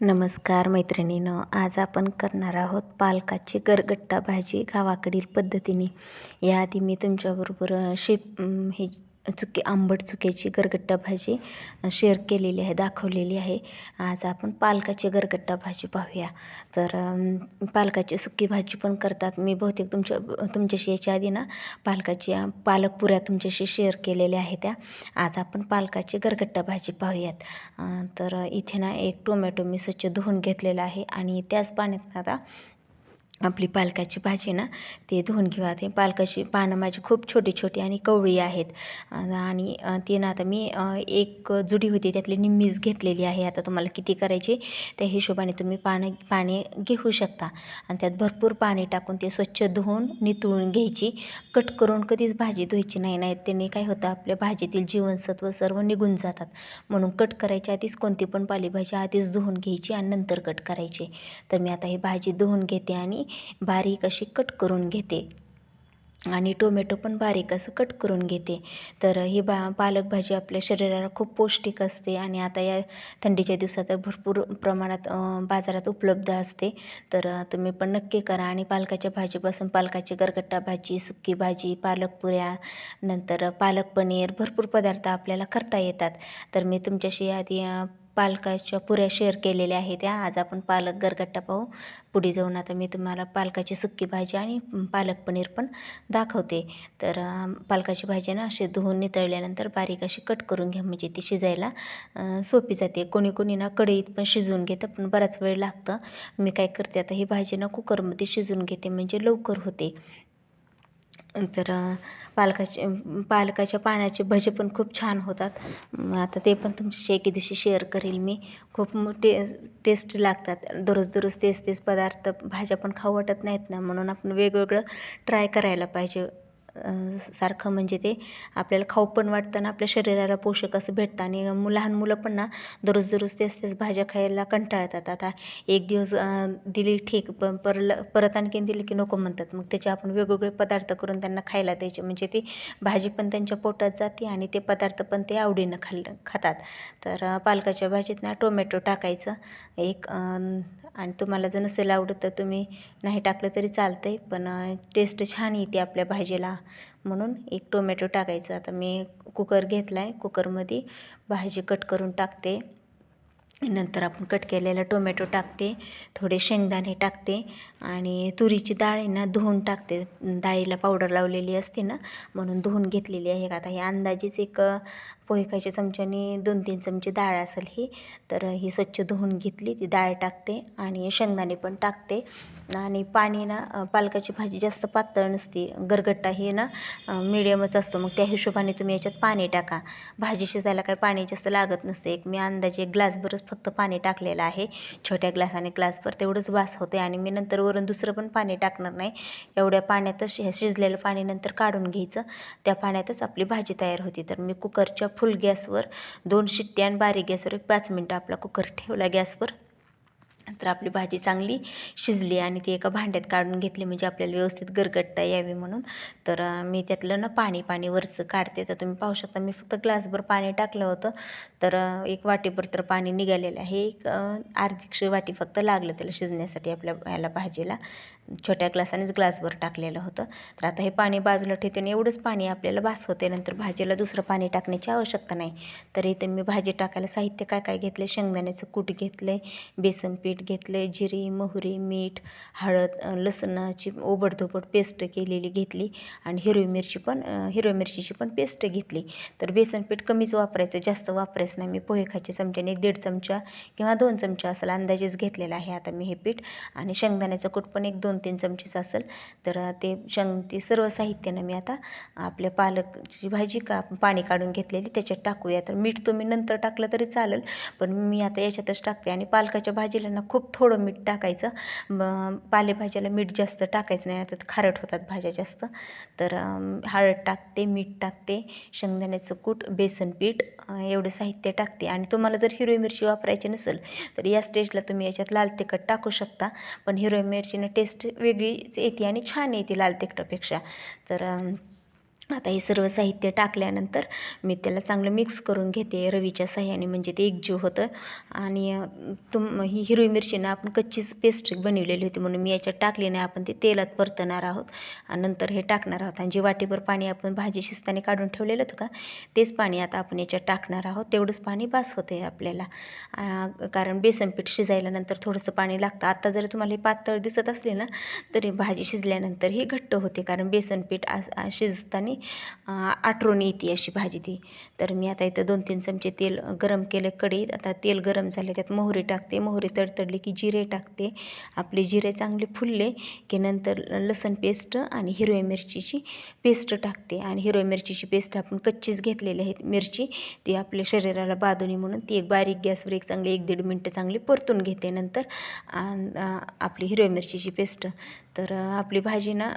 नमस्कार मैत्रिणीनं आज आपण करणार आहोत पालकाची गरगट्टा भाजी गावाकडील पद्धतीने. याआधी मी तुमच्याबरोबर शेप हे चुके आंबट चुक्याची गरगट्टा भाजी शेअर केलेली आहे दाखवलेली आहे. आज आपण पालकाची गरगट्टा भाजी पाहूया. तर पालकाची सुकी भाजी पण करतात. मी बहुतेक तुमच्या तुमच्याशी याच्या आधी ना पालकाची पालक पुऱ्या तुमच्याशी शेअर केलेल्या आहे त्या. आज आपण पालकाची गरगट्टा भाजी पाहूयात. तर इथे ना एक टोमॅटो मी स्वच्छ धुवून घेतलेला आहे आणि त्याच पाण्यात आता आपली पालकाची भाजी ना ते धुवून घेऊ. ते पालकाची पानं माझी खूप छोटी छोटी आणि कवळी आहेत. आणि ती ना आता मी एक जुडी होती त्यातली निम्मीच घेतलेली आहे. आता तुम्हाला किती करायची त्या हिशोबाने तुम्ही पानं पाणी घेऊ शकता. आणि त्यात भरपूर पाणी टाकून ते स्वच्छ धुवून नितळून घ्यायची. कट करून कधीच भाजी धुवायची नाही. नाही त्याने काय होतं आपल्या भाजीतील जीवनसत्व सर्व निघून जातात. म्हणून कट करायच्या आधीच कोणती पण पालेभाजी आधीच धुवून घ्यायची आणि नंतर कट करायची. तर मी आता ही भाजी धुवून घेते आणि बारीक अशी कट करून घेते. आणि टोमॅटो पण बारीक असं कट करून घेते. तर ही बा पालक भाजी आपल्या शरीराला खूप पौष्टिक असते आणि आता या थंडीच्या दिवसात भरपूर प्रमाणात बाजारात उपलब्ध असते. तर तुम्ही पण नक्की करा. आणि पालकाच्या भाजीपासून पालकाची गरगट्टा भाजी सुकी भाजी पालक पुऱ्या नंतर पालक पनीर भरपूर पदार्थ आपल्याला करता येतात. तर मी तुमच्याशी आधी पालकाच्या पुऱ्या शेअर केलेल्या आहेत त्या. आज आपण पालक गरगट्टा पाहू. पुढे जाऊन आता मी तुम्हाला पालकाची सुक्की भाजी आणि पालक पनीर पण दाखवते. तर पालकाची भाजी ना अशी धुवून नितळल्यानंतर बारीक अशी कट करून घ्या. म्हणजे ती शिजायला सोपी जाते. कोणी कोणी ना कढईत पण शिजवून घेतं पण बराच वेळ लागतं. मी काय करते आता ही भाजी ना कुकरमध्ये शिजवून घेते. म्हणजे लवकर होते. तर पालकाचे पालकाच्या पाण्याचे भजे पण खूप छान होतात. आता ते पण तुमच्याशी एके दिवशी शेअर करेल मी. खूप टे टेस्ट लागतात. दररोज दररोज तेच तेच पदार्थ भाज्या पण खाऊ वाटत नाहीत ना? म्हणून आपण वेगवेगळं ट्राय करायला पाहिजे. सारखं म्हणजे ते आपल्याला खाऊ पण वाटतं ना आपल्या शरीराला पोषक असं भेटतं. आणि लहान मुलं पण ना दररोज दररोज तेच तेच भाज्या खायला कंटाळतात. आता एक दिवस दिली ठीक पण परलं परत आणखीन दिली की नको म्हणतात. मग त्याचे आपण वेगवेगळे पदार्थ करून त्यांना खायला द्यायचे. म्हणजे ती भाजी पण त्यांच्या पोटात जाते आणि ते पदार्थ पण ते आवडीनं खाल्लं खातात. तर पालकाच्या भाजीत ना टोमॅटो टाकायचं. एक आणि तुम्हाला जर नसेल आवडत तर तुम्ही नाही टाकलं तरी चालतं आहे पण टेस्ट छान येते आपल्या भाजीला. म्हणून एक टोमॅटो टाकायचं. आता मी कुकर घेतला आहे कुकरमध्ये भाजी कट करून टाकते. नंतर आपण कट केलेला टोमॅटो टाकते. थोडे शेंगदाणे टाकते. आणि तुरीची डाळ आहे ना धुवून टाकते. डाळीला पावडर लावलेली असते ना म्हणून धुवून घेतलेली आहे. आता हे अंदाजेच एक पोहे खायच्या चमच्याने दोन तीन चमचे डाळ असेल ही तर ही स्वच्छ धुवून घेतली ती डाळ टाकते आणि शेंगदाणे पण टाकते. आणि पाणी ना पालकाची भाजी जास्त पातळ नसते गरगट्टा ही ना मिडियमच असतो. मग त्या हिशोबाने तुम्ही याच्यात पाणी टाका. भाजी शिजायला काही पाणी जास्त लागत नसते. एक मी अंदाजे एक ग्लासभरच फक्त पाणी टाकलेलं आहे. छोट्या ग्लासाने ग्लासभर तेवढंच वास होते आणि मी नंतर वरून दुसरं पण पाणी टाकणार नाही. एवढ्या पाण्यातच शिजलेलं पाणी नंतर काढून घ्यायचं. त्या पाण्यातच आपली भाजी तयार होती. तर मी कुकरच्या फुल गॅसवर दोन शिट्ट्या आणि बारीक गॅसवर एक पाच मिनटं आपला कुकर ठेवला गॅसवर तर आपली भाजी चांगली शिजली आणि ती एका भांड्यात काढून घेतली. म्हणजे आपल्याला व्यवस्थित गरगटता यावी म्हणून. तर मी त्यातलं ना पाणी पाणी वरचं काढते. तर तुम्ही पाहू शकता मी फक्त ग्लासभर पाणी टाकलं होतं. तर एक वाटीभर तर पाणी निघालेलं आहे. एक अर्धीक्षे वाटी फक्त लागलं त्याला शिजण्यासाठी आपल्या ह्याला भाजीला. छोट्या ग्लासानेच ग्लासभर टाकलेलं होतं. तर आता हे पाणी बाजूला ठेवते आणि एवढंच पाणी आपल्याला भास होते नंतर भाजीला दुसरं पाणी टाकण्याची आवश्यकता नाही. तर इथं मी भाजी टाकायला साहित्य काय काय घेतलं शेंगदाण्याचं कूट घेतलं बेसन पीठ घेतले जिरी मोहरी मीठ हळद लसणाची ओबडधोबड पेस्ट केलेली घेतली आणि हिरवी मिरची पण हिरवी मिरचीची पण पेस्ट घेतली. तर बेसन पीठ कमीच वापरायचं जास्त वापरायचं नाही. मी पोहे खायचे चमच्याने एक दीड चमचा किंवा दोन चमचा असेल अंदाजेच घेतलेला आहे आता मी हे पीठ. आणि शेंगदाण्याचं कूट पण एक दोन तीन चमचेच असेल. तर ते शेंग ते सर्व साहित्यानं मी आता आपल्या पालकची भाजी का पाणी काढून घेतलेली त्याच्यात टाकूया. तर मीठ तुम्ही नंतर टाकलं तरी चालेल पण मी आता याच्यातच टाकते. आणि पालकाच्या भाजीला ना खूप थोडं मीठ टाकायचं. पालेभाज्याला मीठ जास्त टाकायचं नाही आता खारट होतात भाज्या जास्त. तर हळद टाकते मीठ टाकते शेंगदाण्याचं कूट बेसन पीठ एवढं साहित्य टाकते. आणि तुम्हाला जर हिरवी मिरची वापरायची नसेल तर या स्टेजला तुम्ही याच्यात लाल तिखट टाकू शकता. पण हिरवी मिरचीनं टेस्ट वेगळीच येते आणि छान येते लाल तिखटापेक्षा. तर आता हे सर्व साहित्य टाकल्यानंतर मी त्याला चांगलं मिक्स करून घेते रवीच्या साह्याने म्हणजे ते एकजीव होतं. आणि तुम ही हिरवी मिरचीनं आपण कच्चीच पेस्ट बनवलेली होती म्हणून मी याच्यात टाकली नाही. आपण ते तेलात परतणार आहोत. आणि नंतर हे टाकणार आहोत. आणि जे वाटीभर पाणी आपण भाजी शिजताना काढून ठेवलेलं होतं का तेच पाणी आता आपण याच्यात टाकणार आहोत. तेवढंच पाणी बास होतं आहे आपल्याला कारण बेसन पीठ शिजायला नंतर थोडंसं पाणी लागतं. आता जर तुम्हाला हे पातळ दिसत असले ना तरी भाजी शिजल्यानंतर ही घट्ट होते. कारण बेसन पीठ आ- शिजताना आठवण येते अशी भाजी ती. तर मी आता इथं दोन तीन चमचे तेल गरम केले कढईत. आता तेल गरम झाले त्यात मोहरी टाकते. मोहरी तडतडली की जिरे टाकते. आपले जिरे चांगले फुलले की नंतर लसण पेस्ट आणि हिरव्या मिरचीची पेस्ट टाकते. आणि हिरव्या मिरचीची पेस्ट आपण कच्चीच घेतलेली आहे मिरची. ती आपल्या शरीराला बाधुनी म्हणून ती एक बारीक गॅसवर एक चांगली एक दीड मिनटं चांगली परतून घेते नंतर. आपली हिरव्या मिरचीची पेस्ट. तर आपली भाजी ना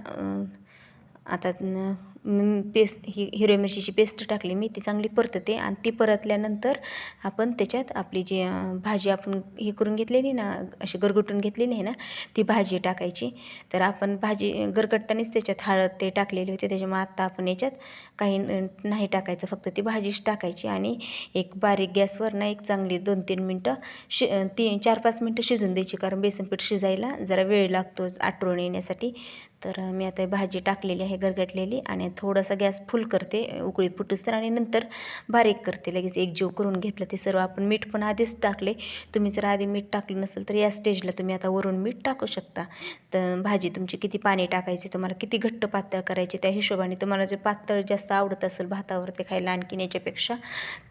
आता न- पेस्ट ही हिरव्या मिरचीची पेस्ट टाकली मी ती चांगली परतते आणि ती परतल्यानंतर आपण त्याच्यात आपली जी भाजी आपण हे करून घेतलेली ना अशी गरगटून घेतलेली आहे ना ती भाजी टाकायची. तर आपण भाजी गरगटतानाच त्याच्यात हळद ते टाकलेली होते त्याच्यामुळे आत्ता आपण याच्यात काही न- नाही टाकायचं फक्त ती भाजीच टाकायची आणि एक बारीक गॅसवर ना एक चांगली दोन तीन मिनटं शि तीन चार पाच मिनटं शिजून द्यायची कारण बेसनपीठ शिजायला जरा वेळ लागतो आठवण येण्यासाठी. तर मी आता भाजी टाकलेली आहे गरगटलेली आणि थोडासा गॅस फुल करते उकळी फुटूस तर आणि नंतर बारीक करते. लगेच एक जीव करून घेतलं ते सर्व आपण मीठ पण आधीच टाकले. तुम्ही जर आधी मीठ टाकलं नसेल तर या स्टेजला तुम्ही आता वरून मीठ टाकू शकता. तर भाजी तुमची किती पाणी टाकायची तुम्हाला किती घट्ट पातळ करायची त्या हिशोबाने तुम्हाला जे पातळ जास्त आवडत असेल भातावर ते खायला आणखीन याच्यापेक्षा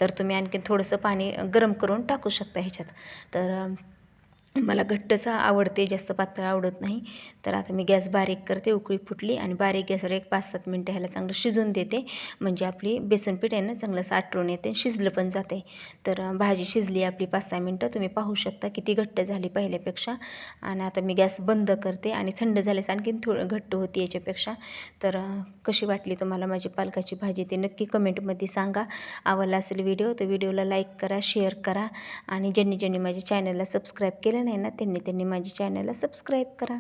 तर तुम्ही आणखीन थोडंसं पाणी गरम करून टाकू शकता ह्याच्यात. तर मला घट्टच आवडते जास्त पातळ आवडत नाही. तर आता मी गॅस बारीक करते उकळी फुटली आणि बारीक गॅसवर एक पाच सात मिनटं ह्याला चांगलं शिजून देते. म्हणजे आपली बेसनपीठ आहे ना चांगलं साठवून येते शिजलं पण जाते. तर भाजी शिजली आपली पाच सहा मिनटं तुम्ही पाहू शकता किती घट्ट झाली पहिल्यापेक्षा. आणि आता मी गॅस बंद करते आणि थंड झाल्यास आणखीन थोडं घट्ट होती याच्यापेक्षा. तर कशी वाटली तुम्हाला माझी पालकाची भाजी ते नक्की कमेंटमध्ये सांगा. आवडला असेल व्हिडिओ तर व्हिडिओला लाईक करा शेअर करा. आणि ज्यांनी ज्यांनी माझ्या चॅनलला सबस्क्राईब केलं नाही ना त्यांनी त्यांनी माझ्या चॅनलला सबस्क्राईब करा.